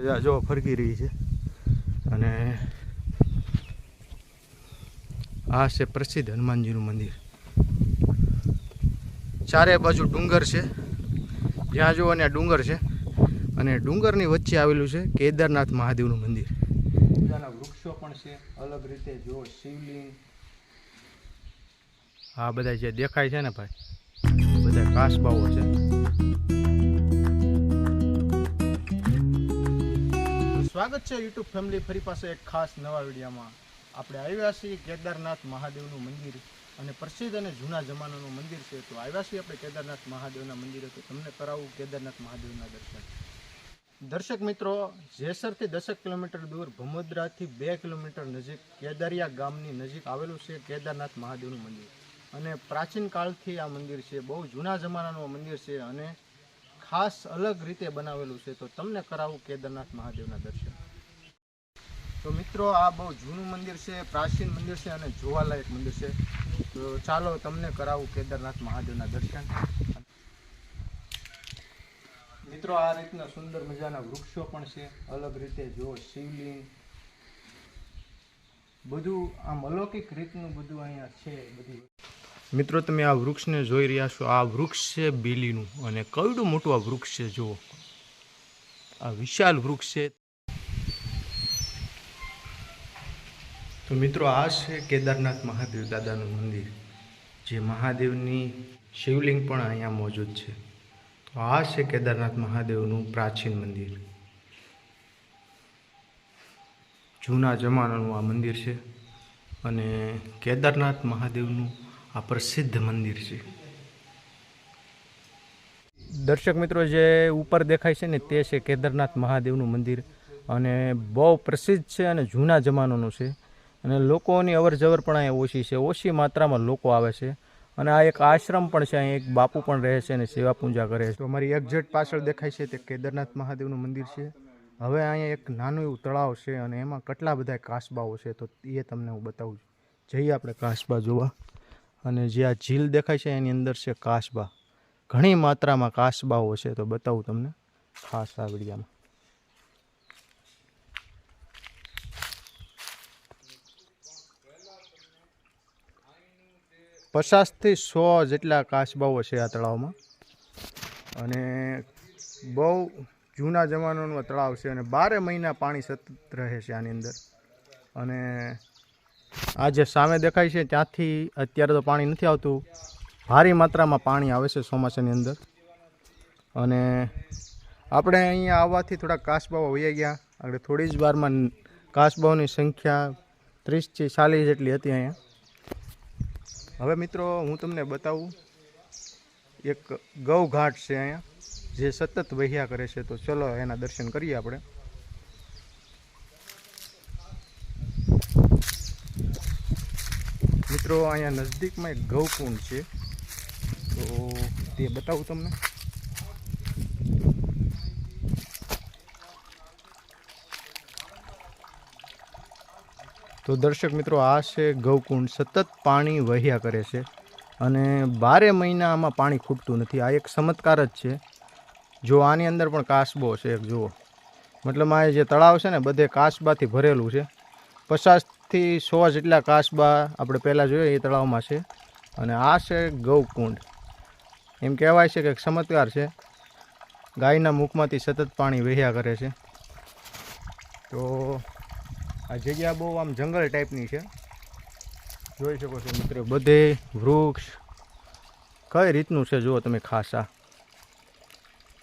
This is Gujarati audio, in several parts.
જો ફરકી રહી છે. અને આ છે પ્રસિદ્ધ હનુમાનજીનું મંદિર. ચારે બાજુ ડુંગર છે. જ્યાં જુઓ ને ડુંગર છે. અને ડુંગરની વચ્ચે આવેલું છે કેદારનાથ મહાદેવનું મંદિર. વૃક્ષો પણ છે. અલગ રીતે જો શિવલિંગ. હા બધા જે દેખાય છે ને ભાઈ બધા કાસબાઓ છે. સ્વાગત છે યુટ્યુબ ફેમિલી. ફરી પાસે એક ખાસ નવા વિડીયોમાં. આપણે આવ્યા છીએ કેદારનાથ મહાદેવનું મંદિર અને પ્રસિદ્ધ અને જૂના જમાનાનું મંદિર છે. તો આવ્યા છીએ આપણે કેદારનાથ મહાદેવના મંદિરે. તો તમને કરાવું કેદારનાથ મહાદેવના દર્શન. દર્શક મિત્રો, જેસરથી દસેક કિલોમીટર દૂર ભમોદરાથી બે કિલોમીટર નજીક કેદારિયા ગામની નજીક આવેલું છે કેદારનાથ મહાદેવનું મંદિર. અને પ્રાચીન કાળથી આ મંદિર છે. બહુ જૂના જમાનાનું મંદિર છે અને ખાસ અલગ રીતે બનાવેલું છે. તો તમને કરાવું કેદારનાથ મહાદેવના દર્શન. તો મિત્રો, આ બહુ જૂનું મંદિર છે, પ્રાચીન મંદિર છે અને જોવાલાયક મંદિર છે. તો ચાલો તમને કરાવું કેદારનાથ મહાદેવના દર્શન. મિત્રો, આ રીતના સુંદર મજાના વૃક્ષો પણ છે. અલગ રીતે જો શિવલિંગ, બધું આમ અલૌકિક રીતનું બધું અહીંયા છે બધી. મિત્રો, તમે આ વૃક્ષને જોઈ રહ્યા છો. આ વૃક્ષ છે બીલીનું અને કયું મોટું આ વૃક્ષ છે, જુઓ. આ વિશાળ વૃક્ષ છે. તો મિત્રો આ છે કેદારનાથ મહાદેવ દાદાનું મંદિર, જે મહાદેવની શિવલિંગ પણ અહીંયા મોજૂદ છે. તો આ છે કેદારનાથ મહાદેવનું પ્રાચીન મંદિર. જૂના જમાનાનું આ મંદિર છે અને કેદારનાથ મહાદેવનું આ પ્રસિદ્ધ મંદિર છે. દર્શક મિત્રો, જે ઉપર દેખાય છે ને તે છે કેદારનાથ મહાદેવનું મંદિર અને બહુ પ્રસિદ્ધ છે અને જૂના જમાનાનું છે. અને લોકોની અવર જવર પણ અહીંયા ઓછી છે. ઓછી માત્રામાં લોકો આવે છે. અને આ એક આશ્રમ પણ છે. અહીં એક બાપુ પણ રહે છે અને સેવા પૂજા કરે છે. તો અમારી એક્ઝેક્ટ પાછળ દેખાય છે તે કેદારનાથ મહાદેવનું મંદિર છે. હવે અહીંયા એક નાનું એવું તળાવ છે અને એમાં કેટલા બધા કાસબાઓ છે તો એ તમને હું બતાવું છું. જઈએ આપણે કાસબા જોવા. અને જે આ ઝીલ દેખાય છે એની અંદર છે કાસબા. ઘણી માત્રામાં કાસબાઓ છે તો બતાવું તમને. ખાસ આ વિડીયામાં. પચાસથી સો જેટલા કાચબાઓ છે આ તળાવમાં. અને બહુ જૂના જમાનાનું તળાવ છે અને બારે મહિના પાણી સતત રહે છે આની અંદર. અને આ જે સામે દેખાય છે ત્યાંથી અત્યારે તો પાણી નથી આવતું. ભારી માત્રામાં પાણી આવે છે ચોમાસાની અંદર. અને આપણે અહીંયા આવવાથી થોડા કાચબાઓ વહી ગયા. આપણે થોડી જ વારમાં કાચબાઓની સંખ્યા ત્રીસથી ચાલીસ જેટલી હતી અહીંયા. હવે મિત્રો, હું તમને બતાવું. એક ગૌઘાટ છે અહીંયા, જે સતત વહ્યા કરે છે. તો ચલો એના દર્શન કરીએ આપણે. મિત્રો, અહીંયા નજદીકમાં એક ગૌકુંડ છે. તો તે બતાવું તમને. તો દર્શક મિત્રો, આ છે ગૌકુંડ. સતત પાણી વહ્યા કરે છે અને બારે મહિના આમાં પાણી ખૂટતું નથી. આ એક ચમત્કાર જ છે. જો આની અંદર પણ કાસબો છે, એક જુઓ. મતલબ આ જે તળાવ છે ને, બધે કાસબાથી ભરેલું છે. પચાસથી સો જેટલા કાસબા આપણે પહેલાં જોઈએ એ તળાવમાં છે. અને આ છે ગૌકુંડ. એમ કહેવાય છે કે ચમત્કાર છે. ગાયના મુખમાંથી સતત પાણી વહ્યા કરે છે. તો આ જગ્યા બહુ આમ જંગલ ટાઈપની છે. જોઈ શકો છો મિત્રો, બધે વૃક્ષ. કઈ રીતનું છે જુઓ તમે ખાસા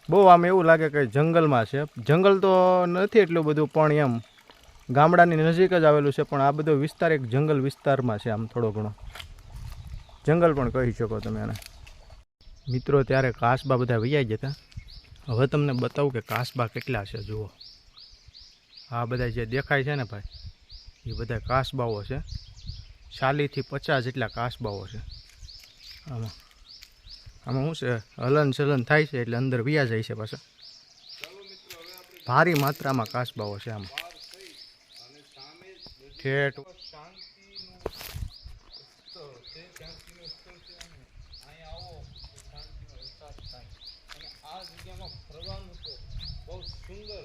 બહુ આમ એવું લાગે કે જંગલમાં છે. જંગલ તો નથી એટલું બધું, પણ એમ ગામડાની નજીક જ આવેલું છે, પણ આ બધો વિસ્તાર એક જંગલ વિસ્તારમાં છે આમ થોડો ઘણો. જંગલ પણ કહી શકો તમે એને મિત્રો, ત્યારે કાસબા બધા વૈયા જતા હવે તમને બતાવું કે કાસબા કેટલા છે, જુઓ. આ બધા જે દેખાય છે ને ભાઈ, એ બધા કાસબાઓ છે. ચાલીસથી પચાસ જેટલા કાસબાઓ છે. આમાં આમાં શું છે? હલન ચલન થાય છે એટલે અંદર વ્યા જાય છે પાછા. ભારી માત્રામાં કાસબાઓ છે આમાં. સુંદર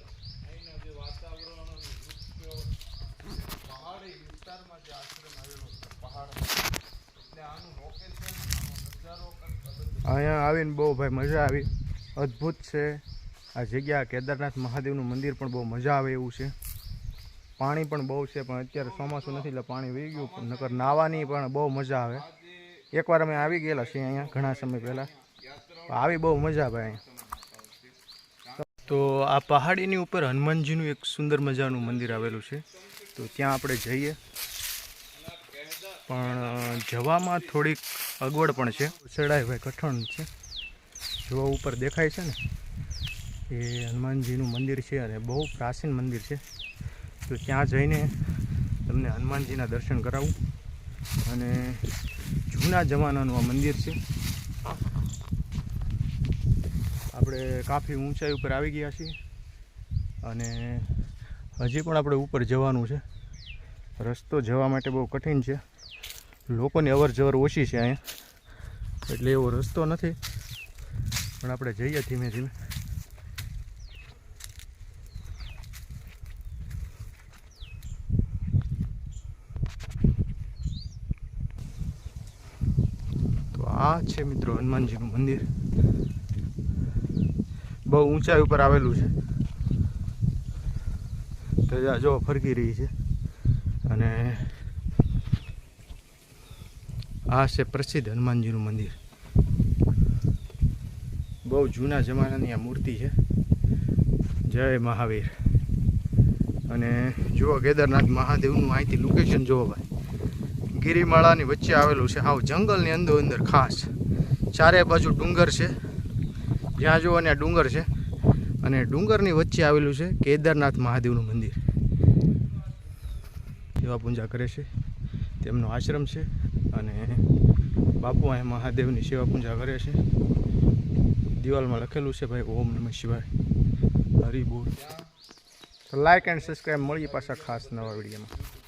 અહીંયા આવીને બહુ ભાઈ મજા આવી. અદ્ભુત છે. આ જગ્યા કેદારનાથ મહાદેવનું મંદિર પણ બહુ મજા આવે એવું છે. પાણી પણ બહુ છે પણ અત્યારે ચોમાસું નથી એટલે પાણી વહી ગયું. નકર નાહવાની પણ બહુ મજા આવે. એકવાર અમે આવી ગયેલા છીએ અહીંયા ઘણા સમય પહેલાં. આવી બહુ મજા આવે અહીંયા. તો આ પહાડીની ઉપર હનુમાનજીનું એક સુંદર મજાનું મંદિર આવેલું છે. તો ત્યાં આપણે જઈએ. પણ જવામાં થોડીક અગવડ પણ છે. ચડાઈ ભાઈ કઠણ છે. જોવા ઉપર દેખાય છે ને? એ હનુમાનજીનું મંદિર છે અને બહુ પ્રાચીન મંદિર છે. તો ત્યાં જઈને તમને હનુમાનજીના દર્શન કરાવું. અને જૂના જમાનાનું આ મંદિર છે. આપણે કાફી ઊંચાઈ ઉપર આવી ગયા છીએ અને હજી પણ આપણે ઉપર જવાનું છે. રસ્તો જવા માટે બહુ કઠિન છે. લોકોની અવરજવર ઓછી છે અહીંયા. એટલે એવો રસ્તો નથી. પણ આપણે જઈએ ધીમે ધીમે. આ છે મિત્રો હનુમાનજીનું મંદિર. બહુ ઊંચાઈ ઉપર આવેલું છે. ધજા જો ફરકી રહી છે. અને આ છે પ્રસિદ્ધ હનુમાનજીનું મંદિર. બહુ જૂના જમાનાની આ મૂર્તિ છે. જય મહાવીર. અને જુઓ, કેદારનાથ મહાદેવનું અહીંથી લોકેશન જુઓ ભાઈ. ગિરિમાળાની વચ્ચે આવેલું છે. હાવ જંગલની અંદર અંદર ખાસ. ચારે બાજુ ડુંગર છે. જ્યાં જુઓ ત્યાં ડુંગર છે. અને ડુંગરની વચ્ચે આવેલું છે કેદારનાથ મહાદેવનું મંદિર. સેવા પૂજા કરે છે. તેમનો આશ્રમ છે. અને બાપુ અહીં મહાદેવની સેવા પૂજા કરે છે. દિવાલમાં લખેલું છે, ભાઈ, ઓમ નમઃ શિવાય. હરિબોલ તો લાઈક એન્ડ સબસ્ક્રાઈબ મળીએ પાછા ખાસ નવા વિડીયોમાં.